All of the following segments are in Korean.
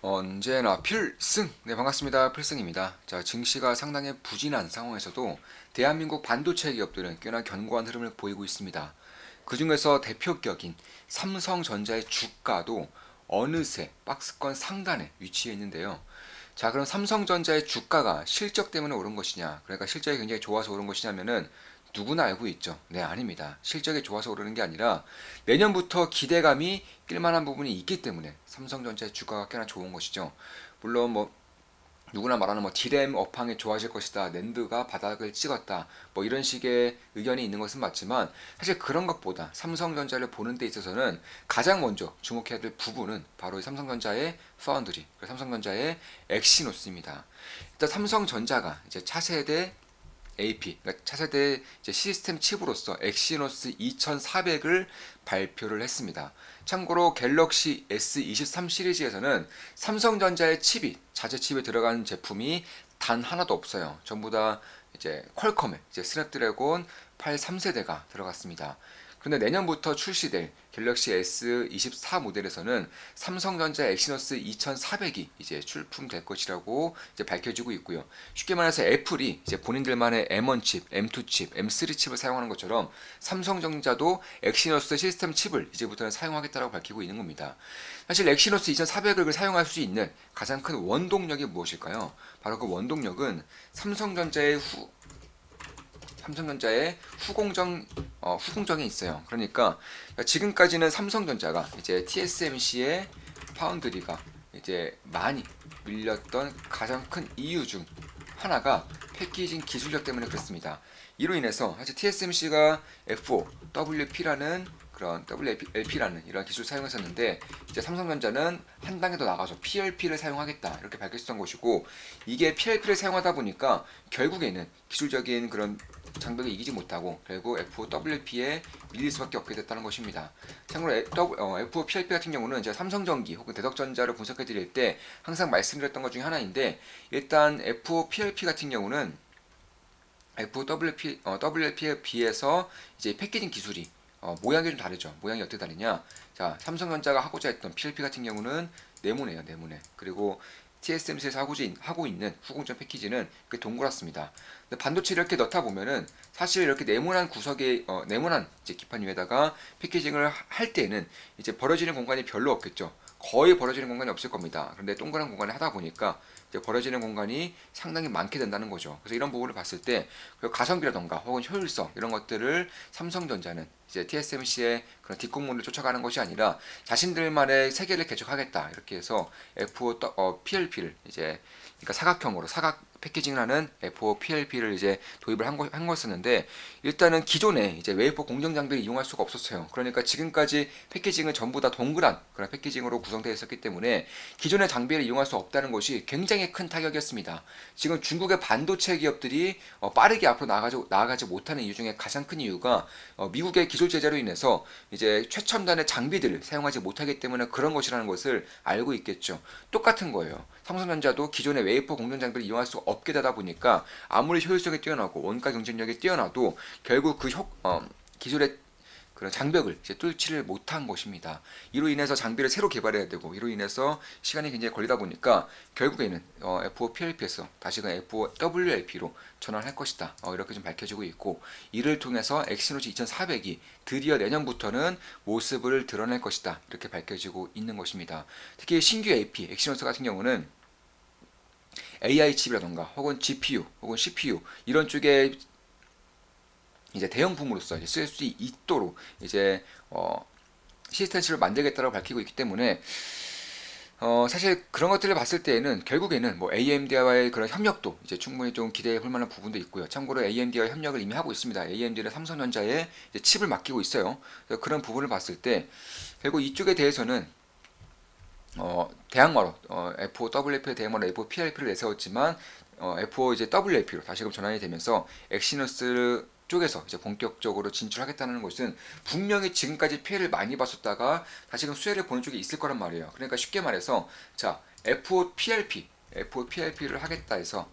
언제나 필승! 네, 반갑습니다. 필승입니다. 자, 증시가 상당히 부진한 상황에서도 대한민국 반도체 기업들은 꽤나 견고한 흐름을 보이고 있습니다. 그 중에서 대표격인 삼성전자의 주가도 어느새 박스권 상단에 위치해 있는데요. 자, 그럼 삼성전자의 주가가 실적 때문에 오른 것이냐? 그러니까 실적이 굉장히 좋아서 오른 것이냐면은 누구나 알고 있죠. 네, 아닙니다. 실적이 좋아서 오르는 게 아니라 내년부터 기대감이 낄만한 부분이 있기 때문에 삼성전자의 주가가 꽤나 좋은 것이죠. 물론 뭐 누구나 말하는 뭐 디램 업황이 좋아질 것이다. 낸드가 바닥을 찍었다. 뭐 이런 식의 의견이 있는 것은 맞지만 사실 그런 것보다 삼성전자를 보는 데 있어서는 가장 먼저 주목해야 될 부분은 바로 이 삼성전자의 파운드리, 삼성전자의 엑시노스입니다. 일단 삼성전자가 이제 차세대 AP, 그러니까 차세대 시스템 칩으로서 엑시노스 2400을 발표를 했습니다. 참고로 갤럭시 S23 시리즈에서는 삼성전자의 칩이 자재 칩에 들어간 제품이 단 하나도 없어요. 전부 다 이제 퀄컴의 이제 스냅드래곤 83세대가 들어갔습니다. 근데 내년부터 출시될 갤럭시 S24 모델에서는 삼성전자 엑시너스 2400이 이제 출품될 것이라고 이제 밝혀지고 있고요. 쉽게 말해서 애플이 이제 본인들만의 M1 칩, M2 칩, M3 칩을 사용하는 것처럼 삼성전자도 엑시너스 시스템 칩을 이제부터는 사용하겠다고 밝히고 있는 겁니다. 사실 엑시너스 2400을 사용할 수 있는 가장 큰 원동력이 무엇일까요? 바로 그 원동력은 삼성전자의 후 삼성전자의 후공정 어, 후공정이 있어요. 그러니까 지금까지는 삼성전자가 이제 TSMC의 파운드리가 이제 많이 밀렸던 가장 큰 이유 중 하나가 패키징 기술력 때문에 그렇습니다. 이로 인해서 사실 TSMC가 F5, WP라는 그런 WLP라는 이런 기술을 사용했었는데 이제 삼성전자는 한 단계 더 나가서 PLP를 사용하겠다 이렇게 밝혔던 것이고 이게 PLP를 사용하다 보니까 결국에는 기술적인 그런 장벽을 이기지 못하고 결국 F5WP에 밀릴 수밖에 없게 됐다는 것입니다. 참고로 F5PLP 같은 경우는 제가 삼성전기 혹은 대덕전자를 분석해 드릴 때 항상 말씀드렸던 것 중에 하나인데 일단 F5PLP 같은 경우는 FWP, 어, WLP에 비해서 이제 패키징 기술이 어, 모양이 좀 다르죠. 모양이 어떻게 다르냐? 자, 삼성전자가 하고자 했던 PLP 같은 경우는 네모네요, 네모네. 그리고 TSMC에서 하고 있는 후공정 패키지는 그 동그랗습니다. 반도체를 이렇게 넣다 보면은 사실 이렇게 네모난 구석에 어, 네모난 이제 기판 위에다가 패키징을 할 때는 이제 벌어지는 공간이 별로 없겠죠. 거의 벌어지는 공간이 없을 겁니다. 그런데 동그란 공간에 하다 보니까 벌어지는 공간이 상당히 많게 된다는 거죠. 그래서 이런 부분을 봤을 때그 가성비라던가 혹은 효율성 이런 것들을 삼성전자는 이제 TSMC의 그런 뒷공문을 쫓아가는 것이 아니라 자신들만의 세계를 개척하겠다 이렇게 해서 F5 어, 이제 그러니까 사각형으로 사각 패키징을 하는 F5 PLP를 이제 도입을 한, 거, 한 거였었는데 일단은 기존에 이제 웨이퍼 공정 장비를 이용할 수가 없었어요. 그러니까 지금까지 패키징은 전부 다 동그란 그런 패키징으로 구성되어 있었기 때문에 기존의 장비를 이용할 수 없다는 것이 굉장히 큰 타격이었습니다. 지금 중국의 반도체 기업들이 어, 빠르게 앞으로 나아가지, 나아가지 못하는 이유 중에 가장 큰 이유가 어, 미국의 기술 제재로 인해서 이제 최첨단의 장비들을 사용하지 못하기 때문에 그런 것이라는 것을 알고 있겠죠. 똑같은 거예요. 삼성전자도 기존의 웨이퍼 공정 장비를 이용할 수 없게 되다 보니까 아무리 효율성이 뛰어나고 원가 경쟁력이 뛰어나도 결국 그 효, 어, 기술의 그런 장벽을 이제 뚫지를 못한 것입니다. 이로 인해서 장비를 새로 개발해야 되고 이로 인해서 시간이 굉장히 걸리다 보니까 결국에는 어, F5 PLP에서 다시금 F5 WLP로 전환할 것이다. 어, 이렇게 좀 밝혀지고 있고 이를 통해서 엑시노스 2400이 드디어 내년부터는 모습을 드러낼 것이다. 이렇게 밝혀지고 있는 것입니다. 특히 신규 AP 엑시노스 같은 경우는 AI 칩이라던가 혹은 GPU 혹은 CPU 이런 쪽에 이제 대형품으로서 쓸수 있도록 이제 어, 시스템 칩을 만들겠다고 밝히고 있기 때문에 어, 사실 그런 것들을 봤을 때에는 결국에는 뭐 AMD와의 그런 협력도 이제 충분히 좀 기대해 볼 만한 부분도 있고요. 참고로 AMD와 협력을 이미 하고 있습니다. AMD는 삼성전자에 칩을 맡기고 있어요. 그런 부분을 봤을 때 결국 이쪽에 대해서는 어, 대항마로 어, F5WP의 대항마로 F5PLP를 내세웠지만 어, F5 이제 WLP로 다시금 전환이 되면서 엑시너스 쪽에서 이제 본격적으로 진출하겠다는 것은 분명히 지금까지 피해를 많이 봤었다가 다시금 수혜를 보는 쪽에 있을 거란 말이에요. 그러니까 쉽게 말해서 자 F5 PLP, F5 PLP를 하겠다 해서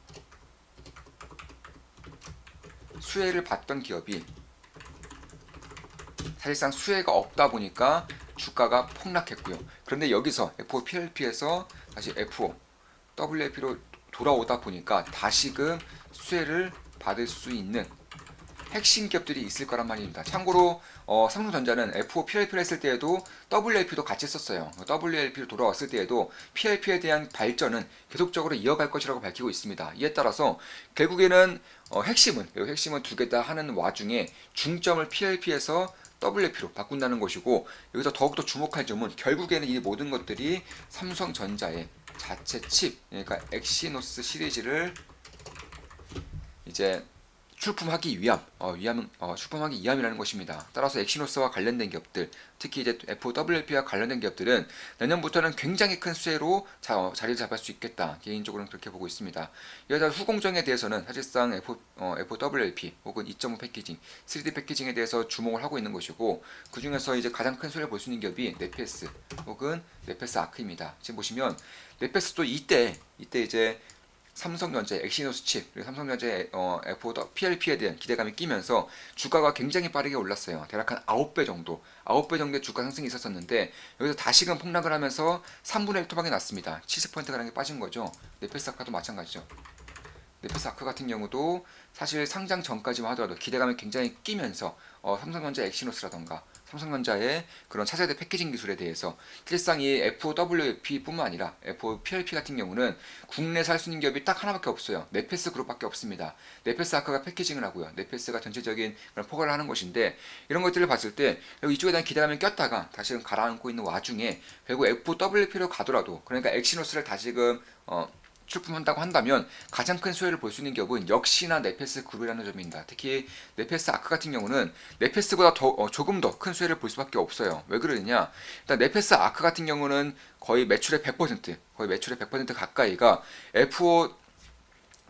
수혜를 봤던 기업이 사실상 수혜가 없다 보니까 주가가 폭락했고요. 그런데 여기서 F5 PLP에서 다시 F5 WLP로 돌아오다 보니까 다시금 수혜를 받을 수 있는 핵심 기업들이 있을 거란 말입니다. 참고로 어, 삼성전자는 F5 PLP를 했을 때에도 WLP도 같이 썼어요. WLP로 돌아왔을 때에도 PLP에 대한 발전은 계속적으로 이어갈 것이라고 밝히고 있습니다. 이에 따라서 결국에는 어, 핵심은 이 핵심은 두 개 다 하는 와중에 중점을 PLP에서 WLP로 바꾼다는 것이고 여기서 더욱더 주목할 점은 결국에는 이 모든 것들이 삼성전자의 자체 칩 그러니까 엑시노스 시리즈를 이제 출품하기 위함, 어, 위함, 어, 출품하기 위함이라는 것입니다. 따라서 엑시노스와 관련된 기업들, 특히 이제 FWP와 관련된 기업들은 내년부터는 굉장히 큰 수혜로 자, 어, 자리를 잡을 수 있겠다. 개인적으로는 그렇게 보고 있습니다. 따라 후공정에 대해서는 사실상 F, 어, FWP 혹은 2.5 패키징, 3D 패키징에 대해서 주목을 하고 있는 것이고 그 중에서 이제 가장 큰 수혜를 볼 수 있는 기업이 네페스 혹은 네페스 아크입니다. 지금 보시면 네페스도 이때 이때 이제 삼성전자 엑시노스 칩 그리고 삼성전자의 어, F5 PLP에 대한 기대감이 끼면서 주가가 굉장히 빠르게 올랐어요. 대략 한 9배 정도, 9배 정도의 주가 상승이 있었었는데 여기서 다시금 폭락을 하면서 3분의 1 토막이 났습니다. 70% 가량이 빠진 거죠. 네페스 아카도 마찬가지죠. 네페스아크 같은 경우도 사실 상장 전까지만 하더라도 기대감이 굉장히 끼면서 어, 삼성전자 엑시노스라던가 삼성전자의 그런 차세대 패키징 기술에 대해서 실상 이 FWP뿐만 아니라 FPLP 같은 경우는 국내에서 할 수 있는 기업이 딱 하나밖에 없어요. 네페스 그룹밖에 없습니다. 네페스 아카가 패키징을 하고요. 네페스가 전체적인 그런 포괄을 하는 것인데 이런 것들을 봤을 때 이쪽에 대한 기대감이 꼈다가 다시금 가라앉고 있는 와중에 결국 FWP로 가더라도 그러니까 엑시노스를 다시금 어, 출품한다고 한다면 가장 큰 수혜를 볼 수 있는 기업은 역시나 네페스 그룹이라는 점입니다. 특히 네페스 아크 같은 경우는 네페스보다 더 어, 조금 더 큰 수혜를 볼 수밖에 없어요. 왜 그러느냐? 일단 네페스 아크 같은 경우는 거의 매출의 100% 거의 매출의 100% 가까이가 F5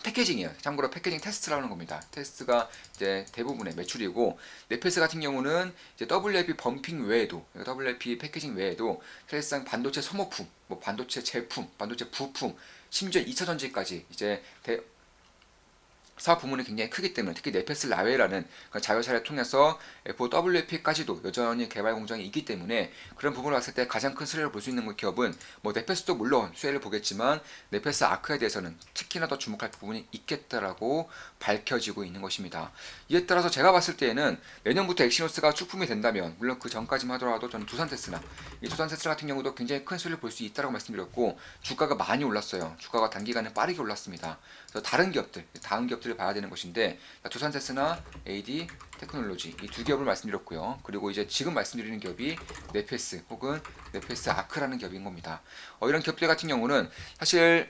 패키징이에요. 참고로 패키징 테스트라는 겁니다. 테스트가 이제 대부분의 매출이고 네페스 같은 경우는 이제 WLP 범핑 외에도 WLP 패키징 외에도 사실상 반도체 소모품, 뭐 반도체 제품, 반도체 부품, 심지어 2차 전지까지 이제 대, 사업 부문이 굉장히 크기 때문에 특히 네페스 라웨라는 그 자회사를 통해서 FWP까지도 여전히 개발 공장이 있기 때문에 그런 부분을 봤을 때 가장 큰 수혜를 볼 수 있는 기업은 뭐 네페스도 물론 수혜를 보겠지만 네페스 아크에 대해서는 특히나 더 주목할 부분이 있겠다라고 밝혀지고 있는 것입니다. 이에 따라서 제가 봤을 때에는 내년부터 엑시노스가 출품이 된다면 물론 그 전까지만 하더라도 저는 두산테스나 이 두산테스 같은 경우도 굉장히 큰 수혜를 볼 수 있다고 말씀드렸고 주가가 많이 올랐어요. 주가가 단기간에 빠르게 올랐습니다. 다른 기업들, 다음 기업들을 봐야 되는 것인데 두산테스나 AD 테크놀로지 이 두 기업을 말씀드렸고요. 그리고 이제 지금 말씀드리는 기업이 네페스 혹은 네페스 아크라는 기업인 겁니다. 어, 이런 기업들 같은 경우는 사실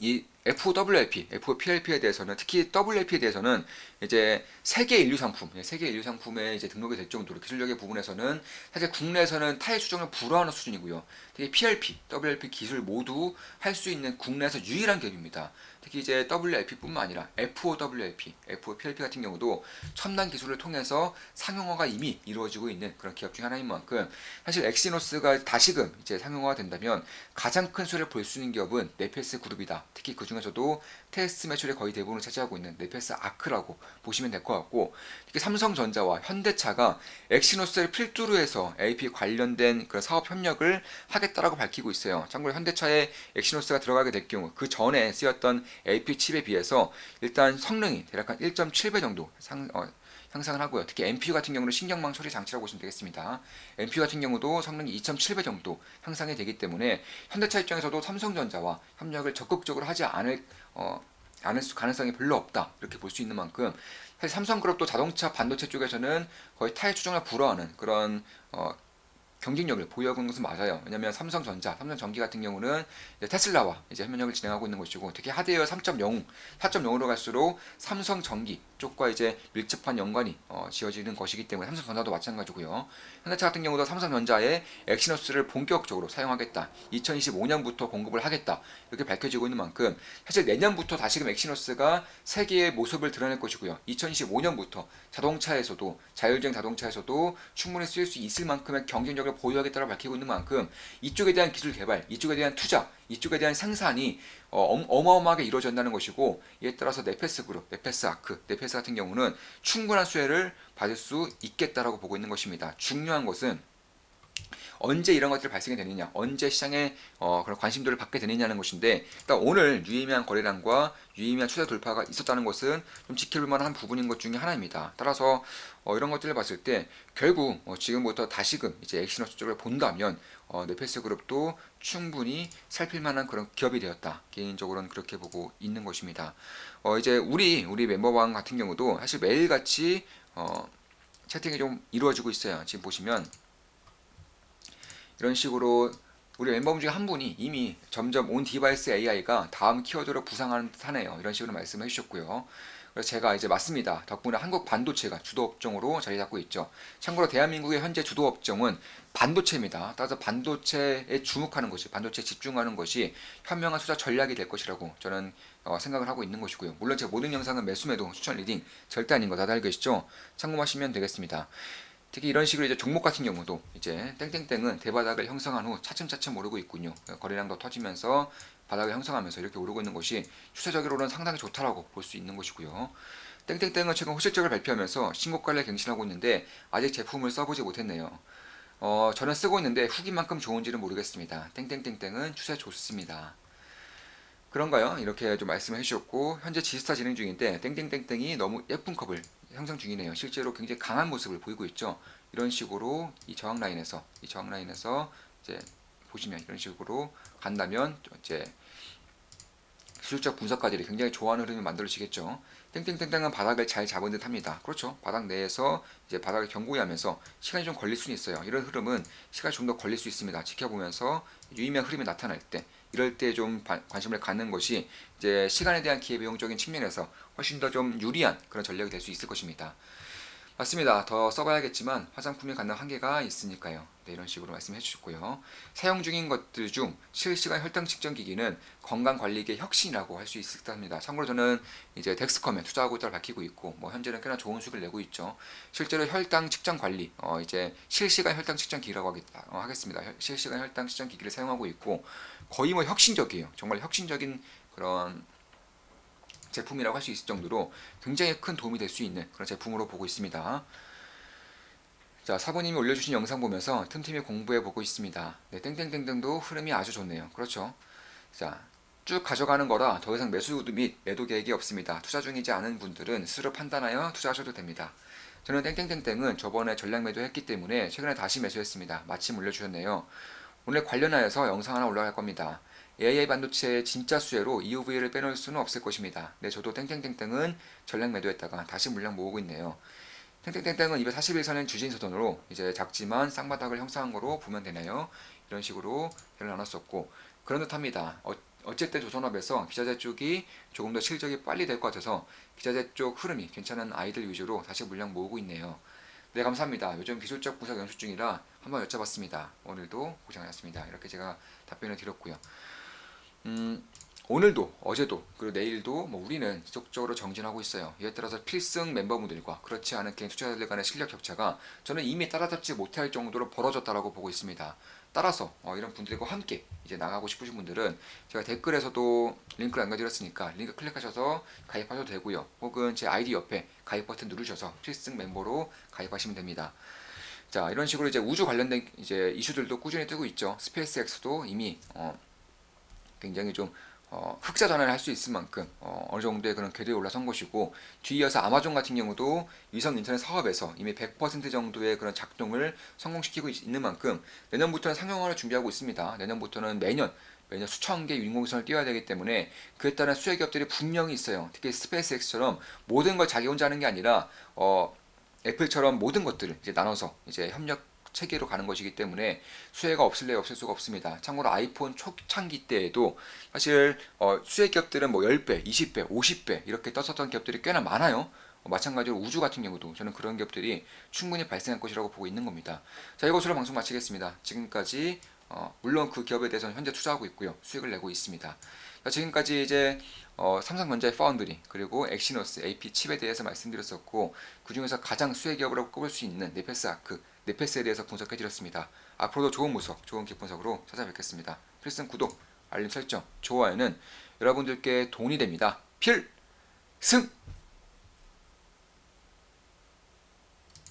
이 FWLP, FPLP에 대해서는 특히 WLP에 대해서는 이제 세계 인류 상품, 예, 세계 인류 상품에 이제 등록이 될 정도로 기술력의 부분에서는 사실 국내에서는 타의 추정을 불허하는 수준이고요. 특히 PLP, WLP 기술 모두 할 수 있는 국내에서 유일한 기업입니다. 특히 이제 WLP뿐만 아니라 FOWLP, FOPLP 같은 경우도 첨단 기술을 통해서 상용화가 이미 이루어지고 있는 그런 기업 중 하나인 만큼 사실 엑시노스가 다시금 이제 상용화가 된다면 가장 큰 수혜를 볼 수 있는 기업은 네페스 그룹이다. 특히 그 중에서도 테스트 매출의 거의 대부분을 차지하고 있는 네페스 아크라고 보시면 될 것 같고 특히 삼성전자와 현대차가 엑시노스를 필두로 해서 AP 관련된 그런 사업 협력을 하겠다라고 밝히고 있어요. 참고로 현대차에 엑시노스가 들어가게 될 경우 그 전에 쓰였던 AP 칩에 비해서 일단 성능이 대략 한 1.7배 정도 상, 어, 향상을 하고요. 특히 MPU 같은 경우는 신경망 처리 장치라고 보시면 되겠습니다. MPU 같은 경우도 성능이 2.7배 정도 향상이 되기 때문에 현대차 입장에서도 삼성전자와 협력을 적극적으로 하지 않을 어, 않을 수 가능성이 별로 없다 이렇게 볼 수 있는 만큼 사실 삼성그룹도 자동차 반도체 쪽에서는 거의 타의 추정을 불허하는 그런 어, 경쟁력을 보유하고 있는 것은 맞아요. 왜냐하면 삼성전자, 삼성전기 같은 경우는 테슬라와 이제 협력을 진행하고 있는 것이고 특히 하드웨어 3.0, 4.0으로 갈수록 삼성전기 쪽과 이제 밀접한 연관이 어, 지어지는 것이기 때문에 삼성전자도 마찬가지고요. 현대차 같은 경우도 삼성전자의 엑시노스를 본격적으로 사용하겠다. 2025년부터 공급을 하겠다. 이렇게 밝혀지고 있는 만큼 사실 내년부터 다시금 엑시노스가 세계의 모습을 드러낼 것이고요. 2025년부터 자동차에서도 자율주행 자동차에서도 충분히 쓰일 수 있을 만큼의 경쟁력을 보유하겠다고 밝히고 있는 만큼 이쪽에 대한 기술 개발, 이쪽에 대한 투자, 이쪽에 대한 생산이 어, 어마어마하게 이루어진다는 것이고 이에 따라서 네페스 그룹, 네페스 아크, 네페스 같은 경우는 충분한 수혜를 받을 수 있겠다라고 보고 있는 것입니다. 중요한 것은 언제 이런 것들이 발생이 되느냐, 언제 시장에 어, 그런 관심도를 받게 되느냐는 것인데 일단 오늘 유의미한 거래량과 유의미한 추세 돌파가 있었다는 것은 좀 지켜볼 만한 부분인 것 중에 하나입니다. 따라서 어, 이런 것들을 봤을 때 결국 어, 지금부터 다시금 이제 엑시너스 쪽을 본다면 어, 네페스 그룹도 충분히 살필 만한 그런 기업이 되었다. 개인적으로는 그렇게 보고 있는 것입니다. 어, 이제 우리 우리 멤버방 같은 경우도 사실 매일같이 어, 채팅이 좀 이루어지고 있어요. 지금 보시면 이런 식으로 우리 멤버 중에 한 분이 이미 점점 온 디바이스 AI가 다음 키워드로 부상하는 듯하네요. 이런 식으로 말씀해 주셨고요. 그래서 제가 이제 맞습니다. 덕분에 한국 반도체가 주도 업종으로 자리 잡고 있죠. 참고로 대한민국의 현재 주도 업종은 반도체입니다. 따라서 반도체에 주목하는 것이, 반도체에 집중하는 것이 현명한 투자 전략이 될 것이라고 저는 어, 생각을 하고 있는 것이고요. 물론 제 모든 영상은 매수매도 추천 리딩 절대 아닌 거 다들 알고 계시죠? 참고하시면 되겠습니다. 특히 이런 식으로 이제 종목 같은 경우도 이제 땡땡땡은 대바닥을 형성한 후 차츰차츰 오르고 있군요. 거래량도 터지면서 바닥을 형성하면서 이렇게 오르고 있는 것이 추세적으로는 상당히 좋다라고 볼 수 있는 것이고요. 땡땡땡은 최근 호실적을 발표하면서 신고가를 갱신하고 있는데 아직 제품을 써보지 못했네요. 어, 저는 쓰고 있는데 후기만큼 좋은지는 모르겠습니다. 땡땡땡땡은 추세 좋습니다. 그런가요? 이렇게 좀 말씀을 해주셨고 현재 지스타 진행 중인데 땡땡땡땡이 너무 예쁜 컵을 형성 중이네요. 실제로 굉장히 강한 모습을 보이고 있죠. 이런 식으로 이 저항 라인에서 이 저항 라인에서 이제 보시면 이런 식으로 간다면 이제 기술적 분석가들이 굉장히 좋아하는 흐름이 만들어지겠죠. 땡땡땡땡은 바닥을 잘 잡은 듯 합니다. 그렇죠. 바닥 내에서 이제 바닥을 견고히 하면서 시간이 좀 걸릴 수는 있어요. 이런 흐름은 시간이 좀 더 걸릴 수 있습니다. 지켜보면서 유의미한 흐름이 나타날 때 이럴 때 좀 관심을 갖는 것이 이제 시간에 대한 기회비용적인 측면에서 훨씬 더 좀 유리한 그런 전략이 될 수 있을 것입니다. 맞습니다. 더 써봐야겠지만 화장품이 갖는 한계가 있으니까요. 네, 이런 식으로 말씀해 주셨고요. 사용 중인 것들 중 실시간 혈당 측정 기기는 건강 관리계 혁신이라고 할 수 있을 듯합니다. 참고로 저는 이제 덱스컴에 투자하고 있다고 밝히고 있고 뭐 현재는 꽤나 좋은 수익을 내고 있죠. 실제로 혈당 측정 관리 어 이제 실시간 혈당 측정 기기라고 하겠다, 어, 하겠습니다. 실시간 혈당 측정 기기를 사용하고 있고 거의 뭐 혁신적이에요. 정말 혁신적인 그런 제품이라고 할 수 있을 정도로 굉장히 큰 도움이 될 수 있는 그런 제품으로 보고 있습니다. 자, 사부님이 올려주신 영상 보면서 틈틈이 공부해 보고 있습니다. 네, 땡땡땡땡도 흐름이 아주 좋네요. 그렇죠. 자, 쭉 가져가는 거라 더 이상 매수 및 매도 계획이 없습니다. 투자 중이지 않은 분들은 스스로 판단하여 투자하셔도 됩니다. 저는 땡땡땡땡은 저번에 전략 매도했기 때문에 최근에 다시 매수했습니다. 마침 올려주셨네요. 오늘 관련하여서 영상 하나 올라갈 겁니다. AI 반도체의 진짜 수혜로 EUV를 빼놓을 수는 없을 것입니다. 네, 저도 땡땡땡땡은 전략 매도했다가 다시 물량 모으고 있네요. 땡땡땡땡은 241선의 주진서돈으로 이제 작지만 쌍바닥을 형성한 거로 보면 되네요. 이런 식으로 배를 나눴었고 그런 듯합니다. 어, 어쨌든 조선업에서 기자재 쪽이 조금 더 실적이 빨리 될 것 같아서 기자재 쪽 흐름이 괜찮은 아이들 위주로 다시 물량 모으고 있네요. 네 감사합니다. 요즘 기술적 분석 연습 중이라 한번 여쭤봤습니다. 오늘도 고생하셨습니다. 이렇게 제가 답변을 드렸고요. 음, 오늘도 어제도 그리고 내일도 뭐 우리는 지속적으로 정진하고 있어요. 이에 따라서 필승 멤버분들과 그렇지 않은 개인 투자자들 간의 실력 격차가 저는 이미 따라잡지 못할 정도로 벌어졌다라고 보고 있습니다. 따라서 어, 이런 분들과 함께 이제 나가고 싶으신 분들은 제가 댓글에서도 링크를 남겨드렸으니까 링크 클릭하셔서 가입하셔도 되고요. 혹은 제 아이디 옆에 가입 버튼 누르셔서 필승 멤버로 가입하시면 됩니다. 자 이런 식으로 이제 우주 관련된 이제 이슈들도 꾸준히 뜨고 있죠. 스페이스X도 이미 어, 굉장히 좀 어, 흑자 전환을 할 수 있을 만큼 어, 어느 정도의 그런 궤도에 올라선 것이고 뒤이어서 아마존 같은 경우도 위성 인터넷 사업에서 이미 100% 정도의 그런 작동을 성공시키고 있는 만큼 내년부터는 상용화를 준비하고 있습니다. 내년부터는 매년 매년 수천 개의 인공위성을 띄워야 되기 때문에 그에 따른 수혜 기업들이 분명히 있어요. 특히 스페이스X처럼 모든 걸 자기 혼자 하는 게 아니라 어, 애플처럼 모든 것들을 이제 나눠서 이제 협력 체계로 가는 것이기 때문에 수혜가 없을래 없을 수가 없습니다. 참고로 아이폰 초창기 때에도 사실 어, 수혜 기업들은 뭐 10배, 20배, 50배 이렇게 떴었던 기업들이 꽤나 많아요. 어, 마찬가지로 우주 같은 경우도 저는 그런 기업들이 충분히 발생할 것이라고 보고 있는 겁니다. 자 이것으로 방송 마치겠습니다. 지금까지 어, 물론 그 기업에 대해서는 현재 투자하고 있고요. 수익을 내고 있습니다. 자, 지금까지 이제 어, 삼성전자의 파운드리 그리고 엑시노스 AP 칩에 대해서 말씀드렸었고 그 중에서 가장 수혜 기업으로 꼽을 수 있는 네페스 아크 네페스에 대해서 분석해 드렸습니다. 앞으로도 좋은 분석, 좋은 기업 분석으로 찾아뵙겠습니다. 필승 구독, 알림 설정, 좋아요는 여러분들께 돈이 됩니다. 필승!